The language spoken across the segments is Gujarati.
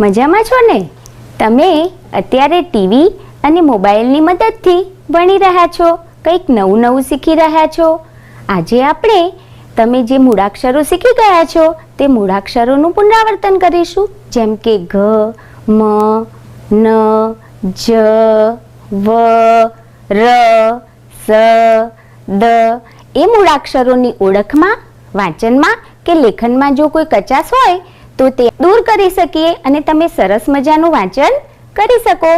મજામાં છો ને? તમે અત્યારે ટીવી અને મોબાઈલની મદદથી ભણી રહ્યા છો, કંઈક નવું નવું શીખી રહ્યા છો. આજે આપણે તમે જે મૂળાક્ષરો શીખી ગયા છો, તે મૂળાક્ષરોનું પુનરાવર્તન કરીશું. જેમ કે ઘ, મ, ન, જ, વ, ર, સ, દ એ મૂળાક્ષરોની ઓળખમાં, વાંચનમાં કે લેખનમાં જો કોઈ કચાશ હોય તો તે દૂર કરી શકીએ અને તમે સરસ મજાનું વાંચન કરી શકો.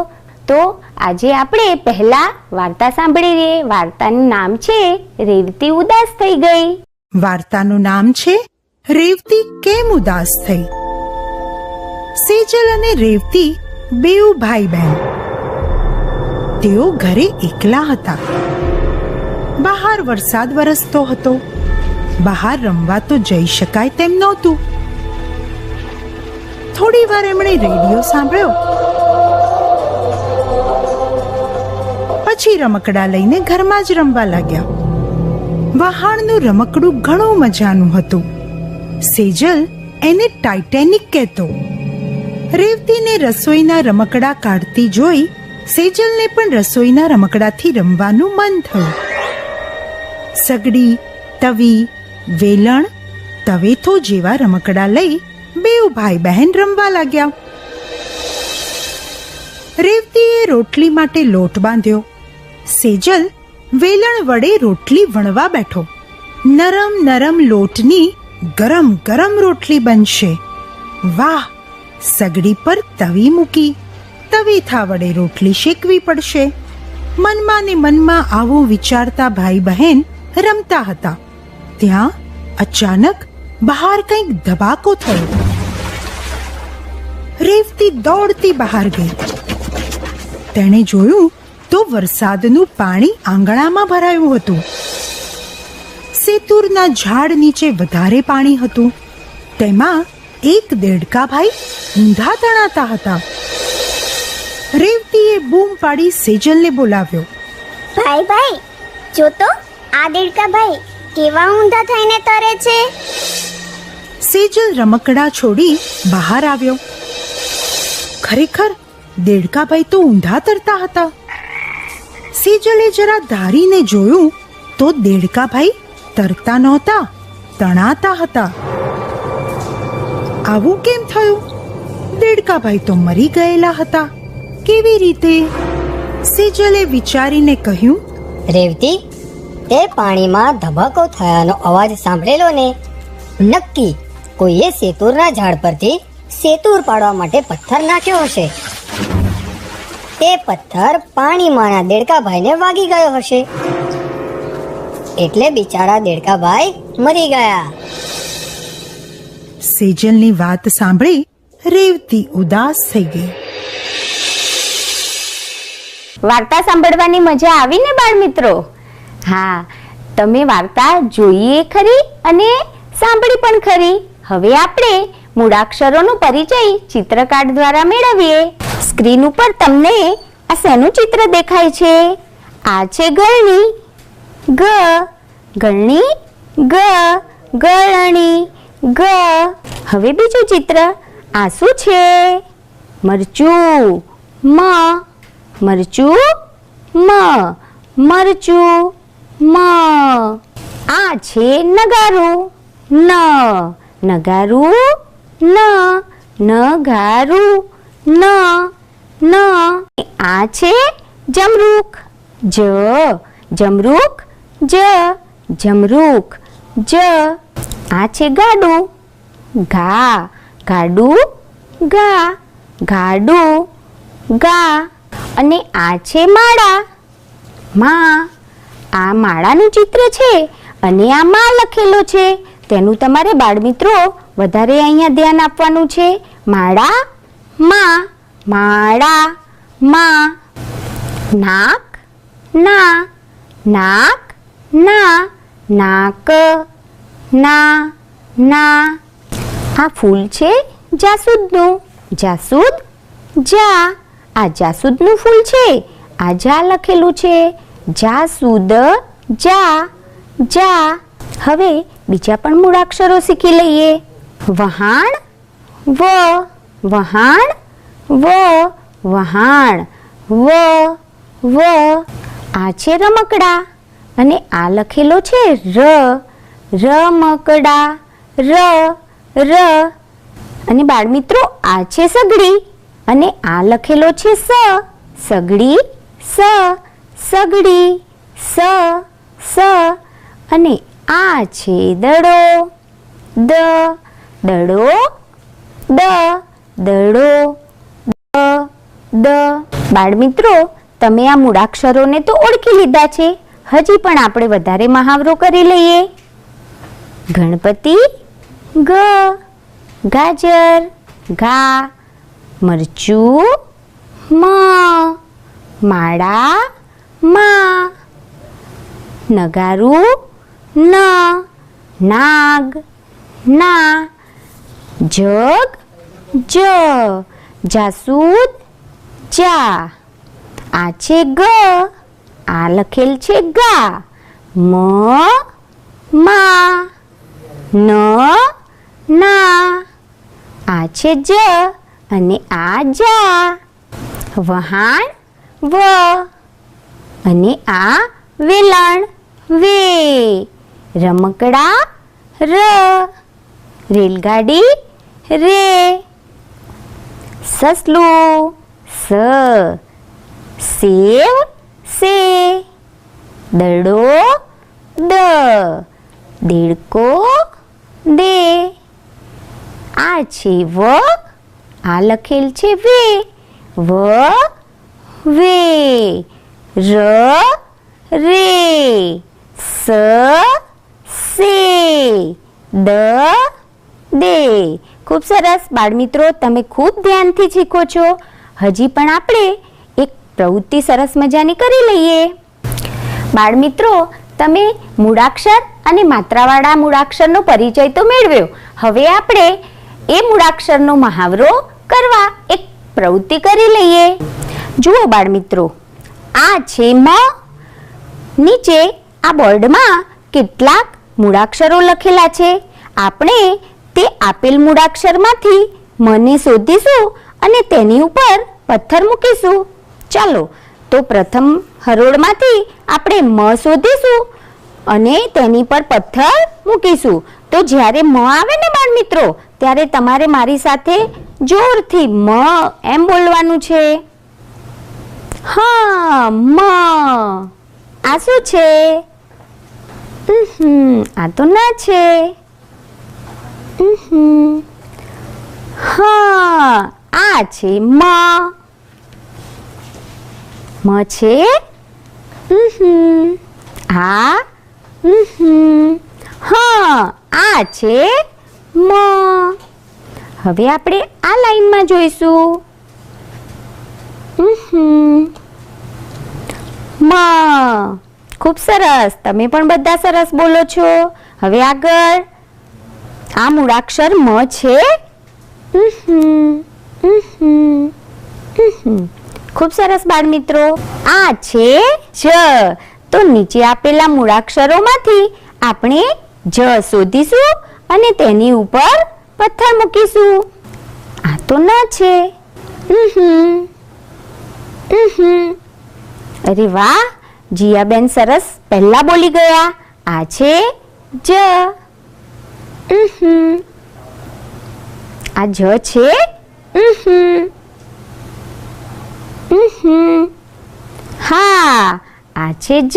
તો આજે આપણે પહેલા વાર્તા સાંભળી લઈએ વાર્તાનું નામ છે રેવતી ઉદાસ થઈ ગઈ. વાર્તાનું નામ છે રેવતી કેમ ઉદાસ થઈ? સેજલ અને રેવતી બેઉ ભાઈ બહેન તેઓ ઘરે એકલા હતા. બહાર વરસાદ વરસતો હતો. બહાર રમવા તો જઈ શકાય તેમ નહોતું. થોડી વાર એમણે રેડિયો સાંભળ્યો. પછી રમકડા લઈને ઘરમાં જ રમવા લાગ્યા. વહાણનું રમકડું ઘણું મજાનું હતું. સેજલ એને ટાઇટેનિક કહેતો. રેવતીને રસોઈના રમકડા કાઢતી જોઈ સેજલને પણ રસોઈના રમકડાથી રમવાનું મન થયું. સગડી, તવી, વેલણ, તવેથો જેવા રમકડા લઈ બેઉ ભાઈ બહેન રમવા લાગ્યા. રેવતીએ રોટલી માટે લોટ બાંધ્યો. સેજલ વેલણ વડે રોટલી વણવા બેઠો. નરમ નરમ લોટની ગરમ ગરમ રોટલી બનશે. વાહ, સગડી પર તવી મૂકી તવીથા વડે રોટલી શેકવી પડશે. મનમાં ને મનમાં આવું વિચારતા ભાઈ બહેન રમતા હતા. ત્યાં અચાનક બહાર કંઈક ધબાકો થયો. રેવતી દોડતી બહાર ગઈ. તેણે જોયું તો વરસાદનું પાણી આંગણામાં ભરાયું હતું. સેતુરના ઝાડ નીચે વધારે પાણી હતું. તેમાં એક દેડકાભાઈ ઊંધા તણાતા હતા. રેવતીએ બૂમ પાડી સેજલને બોલાવ્યો. ભાઈ ભાઈ, જો તો આ દેડકા ભાઈ કેવા ઊંધા થઈને તરે છે? સેજલ રમકડા છોડી બહાર આવ્યો. ખરેખર દેડકાભાઈ તો ઊંધા તરતા હતા. સેજલે જરા ધારીને જોયું તો દેડકાભાઈ તરતા નહોતા, તણાતા હતા. આવું કેમ થયું? દેડકાભાઈ તો મરી ગયેલા હતા. કેવી રીતે? સેજલે વિચારીને કહ્યું, રેવતી, તે પાણીમાં ધબકો થયાનો અવાજ સાંભળેલો ને? નક્કી કોઈએ સેતુરના ઝાડ પરથી સેતુર પાડવા માટે પથ્થર નાખ્યો હશે. તે પથ્થર પાણીમાંના દેડકાભાઈને વાગી ગયો હશે. એટલે બિચારા દેડકાભાઈ મરી ગયા. સેજલની વાત સાંભળી રેવતી ઉદાસ થઈ ગઈ. વાર્તા સાંભળવાની મજા આવી ને બાળ મિત્રો હા તમે વાર્તા જોઈએ ખરી અને સાંભળી પણ ખરી. હવે આપણે મૂળાક્ષરોનો પરિચય ચિત્રકાર્ડ દ્વારા મેળવીએ. સ્ક્રીન ઉપર તમને આ શેનું ચિત્ર દેખાય છે? આ છે ગળણી ગ ગળણી ગ ગળણી ગ. હવે બીજું ચિત્ર આ શું છે? મરચું, મ મરચું મ મરચું, મ. આ છે નગારું, ન. નગારું ન નગારું ન ન. આ છે જમરૂખ. જ જમરૂખ. જ જમરૂખ. જ. આ છે ગાડું. ઘા, ગાડું ગા ગાડું ગા અને આ છે માળા. મા. આ માળાનું ચિત્ર છે અને આ મા લખેલો છે તેનું તમારે બાળમિત્રો વધારે અહીંયા ધ્યાન આપવાનું છે. માળા, મા માળા, મા, નાક, ના નાક ના નાક, ના ના. આ ફૂલ છે જાસૂદનું. જાસૂદ, જા. આ જાસૂદનું ફૂલ છે. આ જા લખેલું છે. જાસૂદ, જા જા. હવે બીજા પણ મૂળાક્ષરો શીખી લઈએ. વહાણ, વ વહાણ વ વહાણ, વ વ. આ છે રમકડા અને આ લખેલો છે ર, રમકડા, ર ર. અને બાળમિત્રો, આ છે સગડી અને આ લખેલો છે સ, સગડી સ સગડી, સ સ. અને આ છે દડો દ દડો દ દડો, દ દ. બાળમિત્રો, તમે આ મૂળાક્ષરોને તો ઓળખી લીધા છે. હજી પણ આપણે વધારે મહાવરો કરી લઈએ. ગણપતિ, ગ, ગાજર, ઘા, મરચું, મ, માળા, મા, નગારું ન, નાગ, ના, જગ, જ, જાસૂદ, જા. આ છે ગ, આ લખેલ છે ગા. મ, મા. ન, ના. આ છે જ અને આ જા. વહાણ, વ. અને આ વેલણ, વે. રમકડા ર, રેલગાડી રે. સસલું સ, સેવ સે. દડો દ, દેડકો દે. આ છે વ, આ લખેલ છે વે. વ, વે. ર, રે. સ સે દ, દે. ખૂબ સરસ. બાળમિત્રો, તમે ખૂબ ધ્યાનથી શીખો છો. હજી પણ આપણે એક પ્રવૃત્તિ સરસ મજાની કરી લઈએ. બાળમિત્રો, તમે મૂળાક્ષર અને માત્રાવાળા મૂળાક્ષરનો પરિચય તો મેળવ્યો. હવે આપણે એ મૂળાક્ષરનો મહાવરો કરવા એક પ્રવૃત્તિ કરી લઈએ. જુઓ બાળમિત્રો, આ છે મ, નીચે આ બોર્ડમાં કેટલાક મૂળાક્ષરો લખેલા છે. આપણે તે આપેલ મૂળાક્ષરમાંથી મને શોધીશું અને તેની ઉપર પથ્થર મૂકીશું. ચાલો, તો પ્રથમ હરોળમાંથી આપણે મ શોધીશું અને તેની પર પથ્થર મૂકીશું. તો જ્યારે મ આવે ને બાળ મિત્રો ત્યારે તમારે મારી સાથે જોરથી મ એમ બોલવાનું છે. હા, મ. આ શું છે? આ તો ના છે. હા, આ છે મ મ છે. આ. હા, આ છે મ હવે આપણે આ લાઈનમાં જોઈશું. મ ખૂબ સરસ. તમે પણ બધા સરસ બોલો છો. હવે આગળ. આ મૂળાક્ષર મ છે. ખૂબ સરસ બાળ મિત્રો આ છે જ. તો નીચે આપેલા મૂળાક્ષરોમાંથી આપણે જ શોધીશું અને તેની ઉપર પથ્થર મૂકીશું. આ તો ન છે. અરે વાહ! જીયાબેન સરસ પહેલા બોલી ગયા. આ છે જ. આ જ છે. હા, આ છે જ.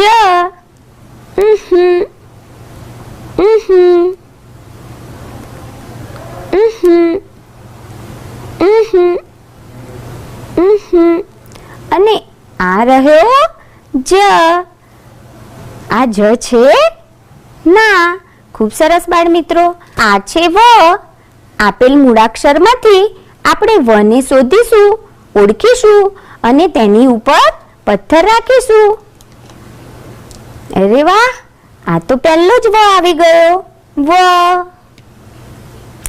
અને આ રહ્યો જ. આ જ છે? ના. ખૂબ સરસ બાળ મિત્રો આ છે વ. આપેલ મૂળાક્ષરમાંથી આપણે વને શોધીશું ઓળખીશું અને તેની ઉપર પથ્થર રાખીશું. અરે વાહ! આ તો પહેલો જ વ આવી ગયો. વ.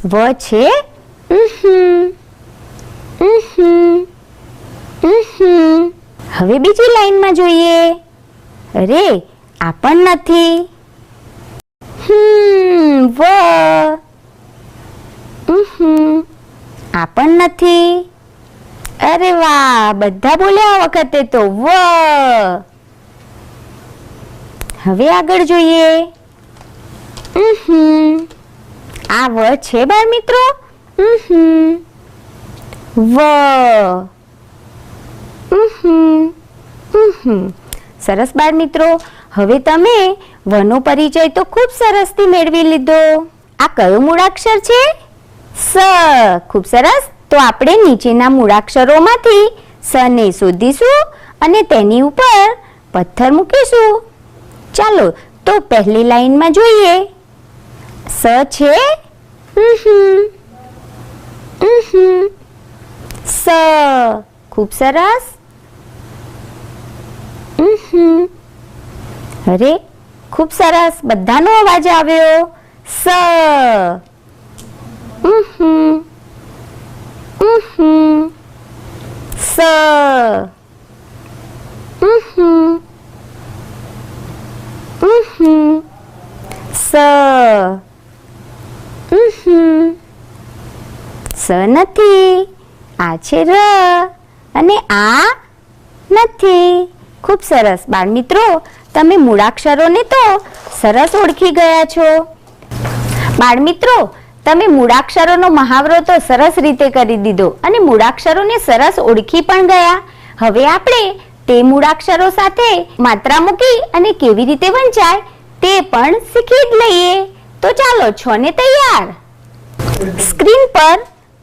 વ છે? ઉહુમ, ઉહુમ, ઉહુમ. હવે બીજી લાઈનમાં જોઈએ અરે, આ પણ નથી હમ, વ આ પણ નથી અરે વાહ, બધા બોલ્યા વખતે તો, વ હવે આગળ જોઈએ. આ વ છે બાળ મિત્રો. વ. સરસ બાળ મિત્રો. હવે તમે વનો પરિચય તો ખૂબ સરસથી મેળવી લીધો. આ કયો મૂળાક્ષર છે? સ. ખૂબ સરસ. તો આપણે નીચેના મૂળાક્ષરોમાંથી સ ને શોધીશું અને તેની ઉપર પથ્થર મૂકીશું. ચાલો તો પહેલી લાઈનમાં જોઈએ. સ છે. સ. ખૂબ સરસ. અરે ખૂબ સરસ. બધાનો અવાજ આવ્યો. સ. સ. સ. સ નથી. આ છે ર. અને આ નથી. ખૂબ સરસ. બાળ મિત્રો તમે મૂળાક્ષરોને તો સરસ ઓળખી ગયા છો. બાળ મિત્રો તમે મૂળાક્ષરોનો મહાવરો તો સરસ રીતે કરી દીધો અને મૂળાક્ષરોને સરસ ઓળખી પણ ગયા. હવે આપણે તે મૂળાક્ષરો સાથે માત્રા મૂકી અને કેવી રીતે વંચાય તે પણ શીખી જ લઈએ. તો ચાલો, છો ને તૈયાર? સ્ક્રીન પર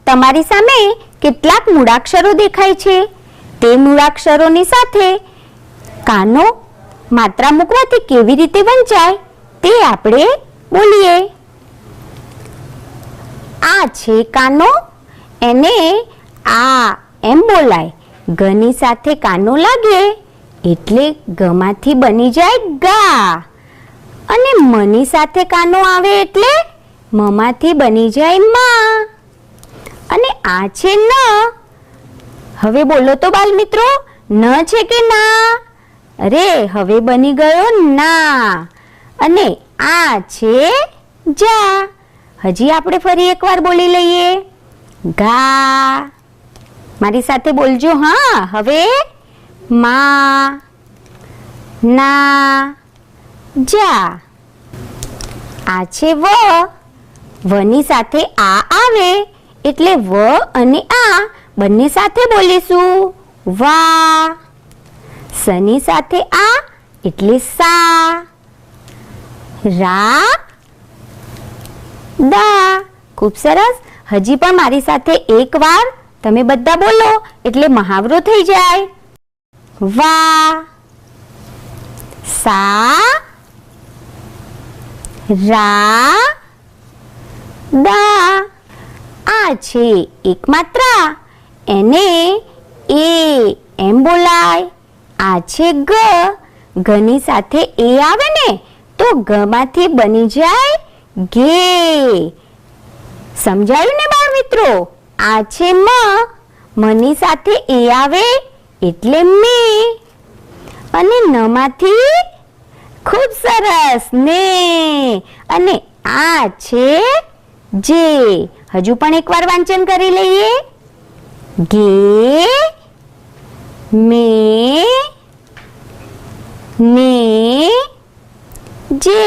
તમારી સામે કેટલાક મૂળાક્ષરો દેખાય છે. તે મૂળાક્ષરોની સાથે કાનો માત્રા મૂકવાથી કેવી રીતે વંચાય તે આપણે બોલીએ. આ છે કાનો. એને આ એમ બોલાય. ગની સાથે કાનો લાગે એટલે ગમાંથી બની જાય ગા. અને મની સાથે કાનો આવે એટલે મમાંથી બની જાય માં. અને આ છે ન. હવે બોલો તો બાલ મિત્રો ન છે કે ના? અરે, હવે બની ગયો ના. અને આ છે જા. હજી આપણે ફરી એકવાર બોલી લઈએ. ગા. મારી સાથે બોલજો, હા. હવે મા. ના. જા. આ છે વ. વની સાથે આ આવે. એટલે વ અને આ બંને સાથે બોલીશું. વા. સની સાથે આ, એટલે સા. રા, દા. ખૂબ સરસ. હજી પણ મારી સાથે એક વાર તમે બધા બોલો, એટલે મહાવરો થઈ જાય. વા. સા. રા. દા. આ છે એકમાત્ર. એને એ એમ બોલાય. આ છે ગ. ઘની સાથે એ આવે ને, તો ગમાંથી બની જાય ઘે. સમજાયું ને બાળ મિત્રો આ છે મ. મની સાથે એ આવે એટલે મે. અને નમાંથી ખૂબ સરસ ને. અને આ છે જે. હજુ પણ એકવાર વાંચન કરી લઈએ. ગે મે ને જે.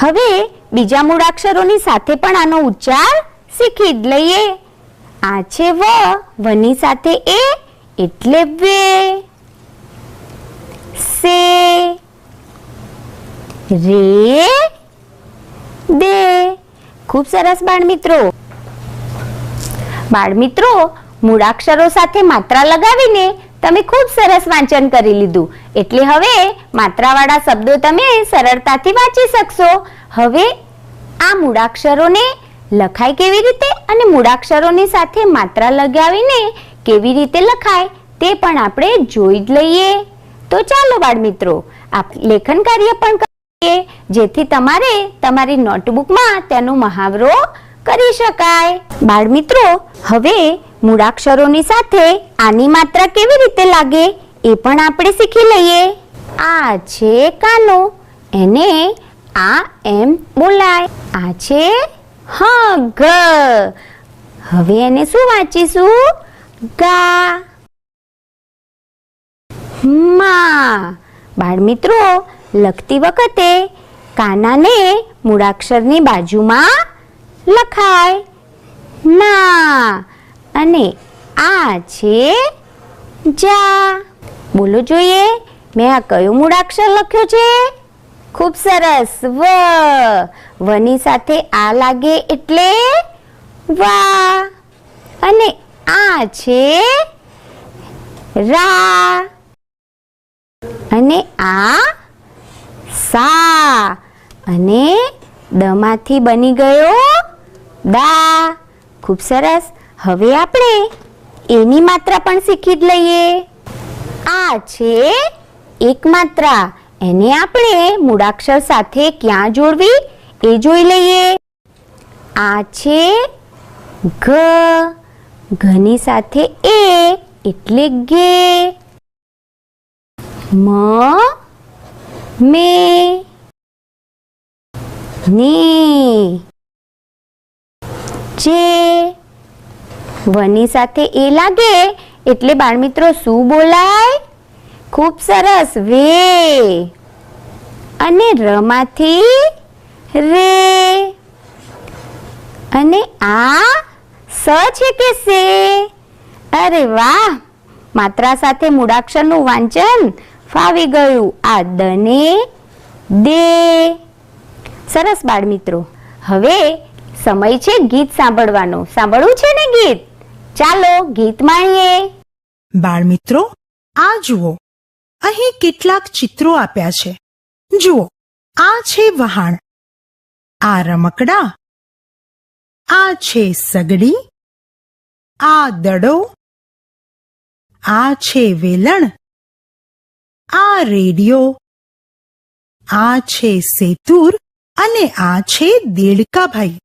હવે બીજા મૂળાક્ષરોની સાથે પણ આનો ઉચ્ચાર શીખી જ લઈએ. આ છે વ, વની સાથે એ એટલે વે. સે, રે, દે. ખૂબ સરસ બાળ મિત્રો બાળ મિત્રો મૂળાક્ષરો સાથે માત્રા લગાવીને તમે ખૂબ સરસ વાંચન કરી લીધું. એટલે હવે માત્રાવાળા શબ્દો તમે સરળતાથી વાંચી શકશો. હવે આ મૂળાક્ષરોને લખાય કેવી રીતે અને મૂળાક્ષરોની સાથે માત્રા લગાવીને કેવી રીતે લખાય તે પણ આપણે જોઈ જ લઈએ. તો ચાલો બાળમિત્રો, આપ લેખન કાર્ય પણ કરીએ, જેથી તમારે તમારી નોટબુકમાં તેનો મહાવરો કરી શકાય. બાળમિત્રો, હવે મૂળાક્ષરોની સાથે આની માત્રા કેવી રીતે લાગે એ પણ આપણે શીખી લઈએ. આ છે કાનો, એને આ એમ બોલાય, આ છે હ ગ હવે એને શું વાંચીશું? ગા. માં. બાળમિત્રો, લખતી વખતે કાનાને મૂળાક્ષરની બાજુમાં લખાય. ના. અને આ છે જા. બોલો જોઈએ. મેં આ કયો મૂળાક્ષર લખ્યો છે? ખૂબ સરસ. વ. વની સાથે આ લાગે એટલે વા. અને આ છે રા. અને આ સા. અને દમાંથી બની ગયો દા. ખૂબ સરસ. હવે આપણે એની માત્રા પણ શીખી જ લઈએ. આ છે એક માત્રા. એને આપણે મૂળાક્ષર સાથે ક્યાં જોડવી એ જોઈ લઈએ. આ છે ઘ. ઘની સાથે એ એટલે ગે મ. મે. ની. જે. વની સાથે એ લાગે એટલે બાળમિત્રો શું બોલાય? ખૂબ સરસ. વે અને રમાંથી રે. અને આ સ છે કે સે? અરે વાહ! માત્રા સાથે મૂળાક્ષરનું વાંચન ફાવી ગયું. આ દને દે. સરસ બાળમિત્રો. હવે સમય છે ગીત સાંભળવાનો. સાંભળવું છે ને ગીત? ચાલો ગીત માણીએ. બાળમિત્રો, આ જુઓ. અહીં કેટલાક ચિત્રો આપ્યા છે. જુઓ, આ છે વહાણ. આ રમકડા. આ છે સગડી. આ દડો. આ છે વેલણ. આ રેડિયો. આ છે સેતુર અને આ છે દેડકાભાઈ.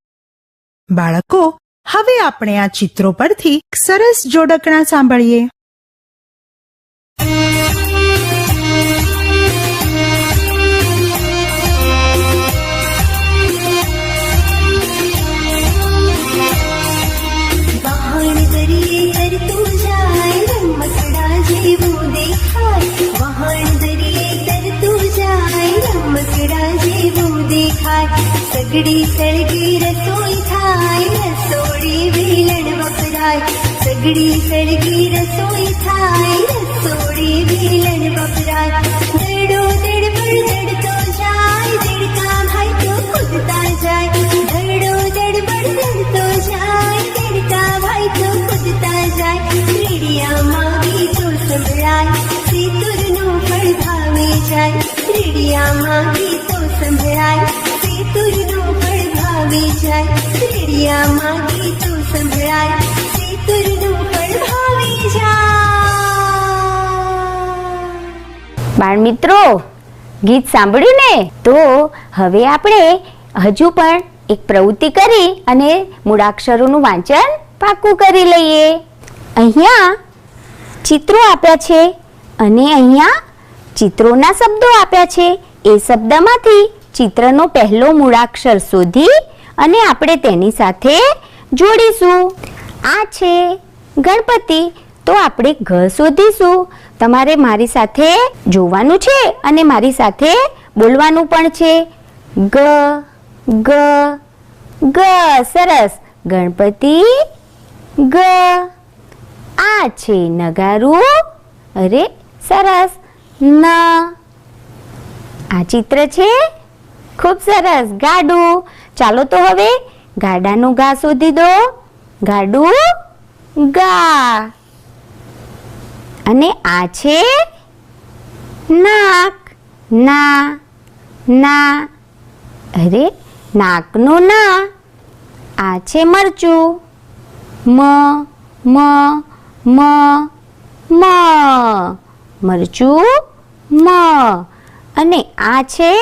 બાળકો હવે આપણે આ ચિત્રો પરથી સરસ જોડકણા સાંભળીએ. વહાણ દરિયે તરતું જાય, રમકડા જેવું દેખાય. વહાણ દરિયે તરતું જાય, રમકડા જેવું દેખાય. સગડી સળગી રસોઈ થાય રસોડી વપરાય સગડી સળગી રસોઈ થાય. રસોડી વેલણ વપરાય. દડો દડ પર દડતો જાય. દેડકા ભાઈ તો કૂદતા જાય. દડો દડ પર દડતો જાય. દેડકા ભાઈ તો કૂદતા જાય. રેડિયામાં ગીતો સંભળાય. સેતુરનું ફળ ભાવે જાય. રેડિયામાં ગીતો સંભળાય. સેતુરનું ફળ ભાવે જાય. રેડિયામાં ગીતો સંભળાય. જાય બાળમિત્રો ગીત સાંભળ્યું ને તો હવે આપણે હજુ પણ એક પ્રવૃત્તિ કરી અને મૂળાક્ષરોનું વાંચન પાકું કરી લઈએ. અહીંયા ચિત્રો આપ્યા છે અને અહીંયા ચિત્રોના શબ્દો આપ્યા છે. એ શબ્દમાંથી ચિત્રનો પહેલો મૂળાક્ષર શોધી અને આપણે તેની સાથે જોડીશું. આ છે. ગણપતિ, તો આપણે ઘ શોધીશું. તમારે મારી સાથે જોવાનું છે અને મારી સાથે બોલવાનું પણ છે. ગ ગ ગ, સરસ. ગણપતિ, ગ. આ છે નગારું. અરે, સરસ. ન. આ ચિત્ર છે. ખૂબ સરસ. ગાડું. ચાલો તો હવે ગાડાનું ઘા શોધી દો. ગાડું ગા. અને આ છે નાક. ના ના. અરે, નાકનું ના. આ છે મરચું. મ મ મ મ. મરચું, મ. અને આ છે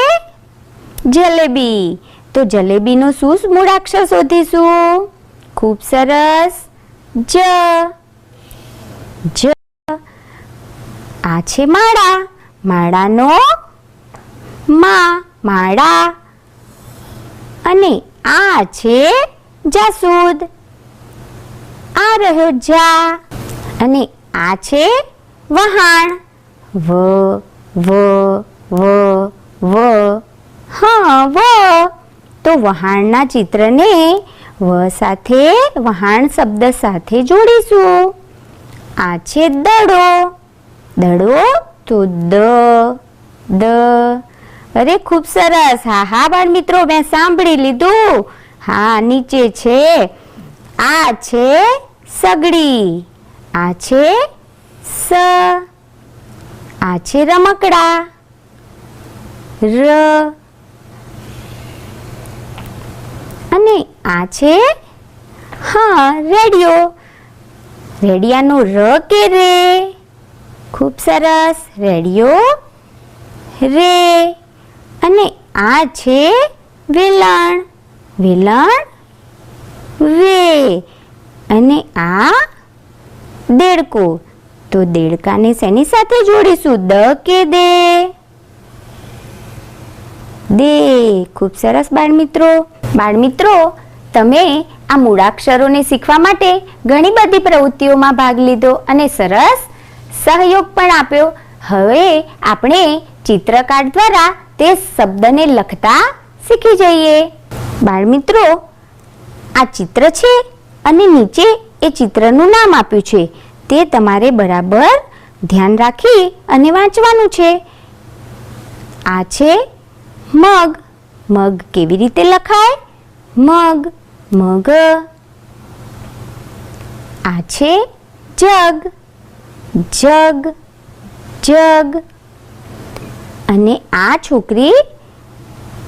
જલેબી. તો જલેબીનો શું મૂળાક્ષર શોધીશું? ખૂબ સરસ. જ. જ. આ છે માળા. માળાનો મા, માળા. અને આ છે જાસૂદ. આ રહ્યો જા. અને આ છે વહાણ. વ વ વ વ, હા, વ. તો વહાણના ચિત્રને વ સાથે વહાણ શબ્દ સાથે જોડીશું. આ છે દડો. દડો તો દ દ. અરે ખૂબ સરસ. હા હા બાળ મિત્રો મેં સાંભળી લીધું. હા, નીચે છે. આ છે સગડી. આ છે સ. આ છે રમકડા. ર. અને આ છે? હા, રેડિયો. રેડિયાનો ર કે રે? ખૂબ સરસ. રેડિયો રે. અને આ છે વેલણ. વેલણ વે અને આ દેડકો. તો દેડકાને શેની સાથે જોડીશું? દ કે દે? દે. ખૂબ સરસ બાળમિત્રો. બાળમિત્રો તમે આ મૂળાક્ષરોને શીખવા માટે ઘણી બધી પ્રવૃત્તિઓમાં ભાગ લીધો અને સરસ સહયોગ પણ આપ્યો. હવે આપણે ચિત્રકાર દ્વારા તે શબ્દને લખતા શીખી જઈએ. બાળમિત્રો, આ ચિત્ર છે અને નીચે એ ચિત્રનું નામ આપ્યું છે. તે તમારે બરાબર ધ્યાન રાખી અને વાંચવાનું છે. આ છે મગ. મગ કેવી રીતે લખાય? મગ. મગ આ છે જગ જગ જગ અને આ છોકરી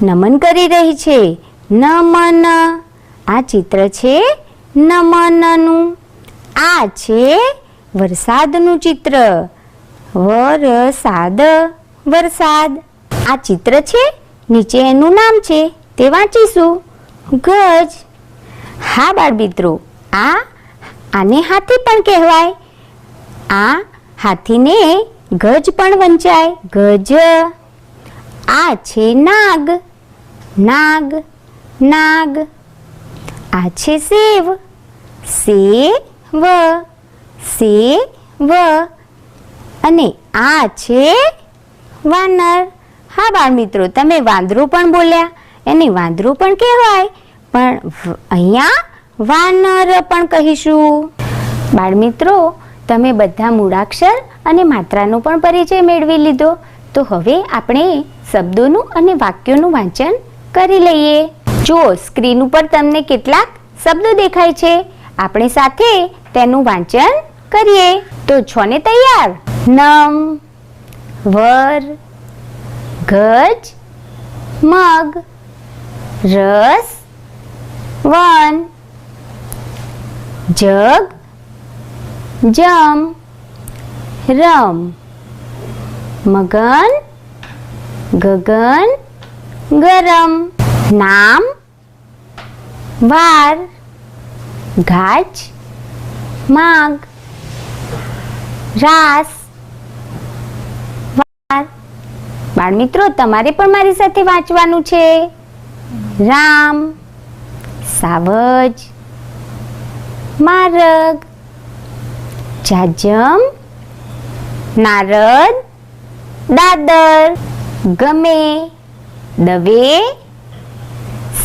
નમન કરી રહી છે. નમન. આ ચિત્ર છે નમનનું. આ છે વરસાદનું ચિત્ર. વરસાદ વરસાદ. આ ચિત્ર છે નીચે એનું નામ છે. તે વાંચીશું. ગજ. હા, બાળ મિત્રો આ આને હાથી પણ કહેવાય. આ હાથીને ગજ પણ વંચાય. ગજ. આ છે નાગ. નાગ. નાગ. આ છે સેવ. સેવ. સેવ. અને આ છે વાનર. હા, બાળ મિત્રો, તમે વાંદરું પણ બોલ્યા. એને વાંદરું પણ કહેવાય. પણ અહીંયા વાનર પણ કહીશું. બાળ મિત્રો તમે બધા મૂળાક્ષર અને માત્રાનો પણ પરિચય મેળવી લીધો. તો હવે આપણે શબ્દોનું અને વાક્યોનું વાંચન કરી લઈએ. જો સ્ક્રીન ઉપર તમને કેટલાક શબ્દો દેખાય છે, આપણે સાથે તેનું વાંચન કરીએ. તો છો ને તૈયાર? નમ વર, ગજ, મગ, રસ વન. જગ. જમ. રમ. મગન. ગગન. ગરમ. નામ. વાર. ગાજ. માગ. રાસ. વાર. બાળમિત્રો, તમારે પણ મારી સાથે વાંચવાનું છે. રામ. સાવજ, મારગ, જાજમ, નારદ, દાદર, ગમે, દવે,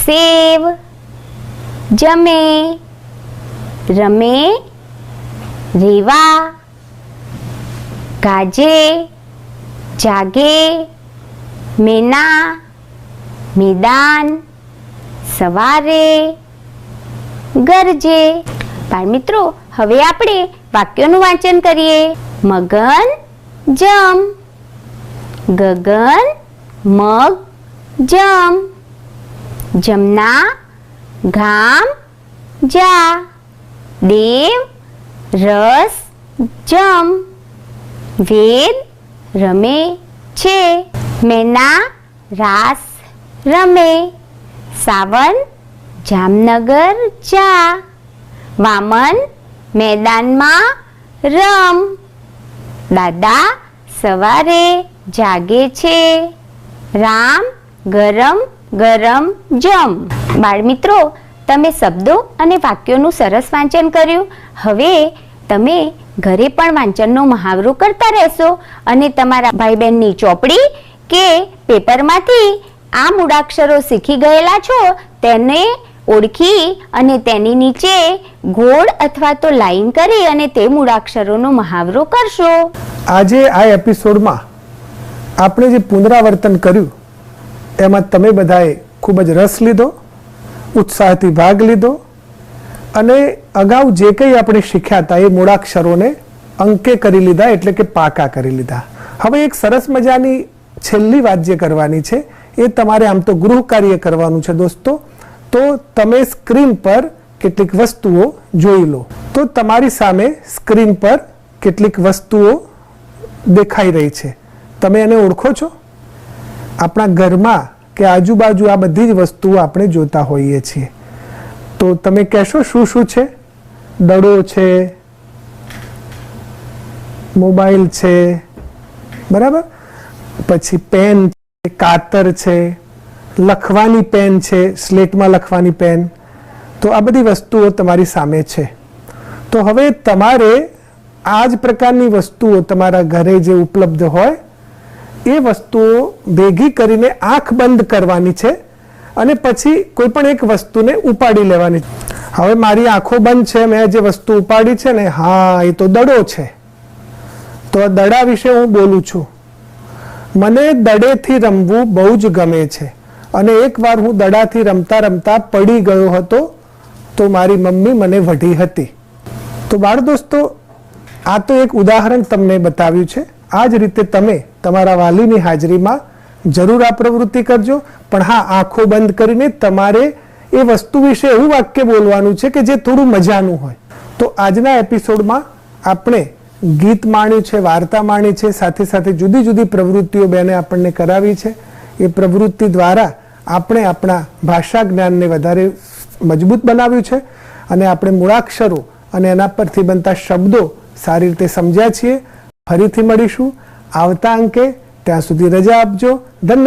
સેવ, જમે, રમે, રેવા, ગાજે, જાગે, મેના, મેદાન, સવારે ગરજે. બાળ મિત્રો, હવે આપણે વાક્યોનું વાંચન કરીએ. મગન જમ. ગગન મગ જમ. જમના ઘામ જા. દેવ રસ જમ. વેદ રમે છે. મેના રાસ રમે. સાવન જામનગર જા વામન મેદાનમાં રમ. દાદા સવારે જાગે છે. રામ ગરમ ગરમ જમ. બાળમિત્રો, તમે શબ્દો અને વાક્યોનું સરસ વાંચન કર્યું. હવે તમે ઘરે પણ વાંચનનો મહાવરો કરતા રહેશો અને તમારા ભાઈ બહેનની ચોપડી કે પેપરમાંથી આ મૂળાક્ષરો શીખી ગયેલા છો તેને ઓળખી અને તેની નીચે ગોળ અથવા તો લાઈન કરી અને તે મૂળાક્ષરોનો મહાવરો કરશો. આજે આ એપિસોડમાં આપણે જે પુનરાવર્તન કર્યું, એમાં તમે બધાએ ખૂબ જ રસ લીધો, ઉત્સાહથી ભાગ લીધો અને અગાઉ જે કંઈ આપણે શીખ્યા હતા એ મૂળાક્ષરોને અંકે કરી લીધા, એટલે કે પાકા કરી લીધા. હવે એક સરસ મજાની છેલ્લી વાત જે કરવાની છે. એ તમારે આમ તો ગૃહ કાર્ય કરવાનું છે દોસ્તો. તો તમે સ્ક્રીન પર કેટલીક વસ્તુઓ જોઈ લો. તો તમારી સામે સ્ક્રીન પર કેટલીક વસ્તુઓ દેખાઈ રહી છે. તમે એને ઓળખો છો? આપણા ઘરમાં કે આજુબાજુ આ બધી જ વસ્તુઓ આપણે જોતા હોઈએ છીએ. તો તમે કહેશો, શું શું છે? દડો છે, મોબાઈલ છે, બરાબર? પછી પેન છે, કાતર છે લખવાની પેન છે, સ્લેટમાં લખવાની પેન, તો આ બધી વસ્તુઓ તમારી સામે છે. તો હવે તમારે આ જ પ્રકારની વસ્તુઓ તમારા ઘરે જે ઉપલબ્ધ હોય, એ વસ્તુઓ ભેગી કરીને આંખ બંધ કરવાની છે અને પછી કોઈ પણ એક વસ્તુને ઉપાડી લેવાની હવે મારી આંખો બંધ છે, મેં જે વસ્તુ ઉપાડી છે ને, હા, એ તો દડો છે. તો આ દડા વિશે હું બોલું છું. મને દડેથી રમવું બહુ જ ગમે છે. અને એકવાર હું દડાથી રમતા રમતા પડી ગયો હતો, તો મારી મમ્મી મને વઢી હતી. તો બાળ દોસ્તો, આ તો એક ઉદાહરણ તમને બતાવ્યું છે. આ જ રીતે તમે તમારા વાલીની હાજરીમાં જરૂર આ પ્રવૃત્તિ કરજો. પણ હા, આંખો બંધ કરીને તમારે એ વસ્તુ વિશે એવું વાક્ય બોલવાનું છે કે જે થોડું મજાનું હોય. તો આજના એપિસોડમાં આપણે ગીત માણ્યું છે, વાર્તા માણી છે, સાથે સાથે જુદી જુદી પ્રવૃત્તિઓ બેને આપણને કરાવી છે. એ પ્રવૃત્તિ દ્વારા આપણે આપણા ભાષા જ્ઞાનને વધારે મજબૂત બનાવ્યું છે અને આપણે મૂળાક્ષરો અને એના પરથી બનતા શબ્દો સારી રીતે સમજ્યા છીએ. ફરીથી મળીશું. આવતા અંકે ત્યાં સુધી રજા આપજો. ધન્યવાદ.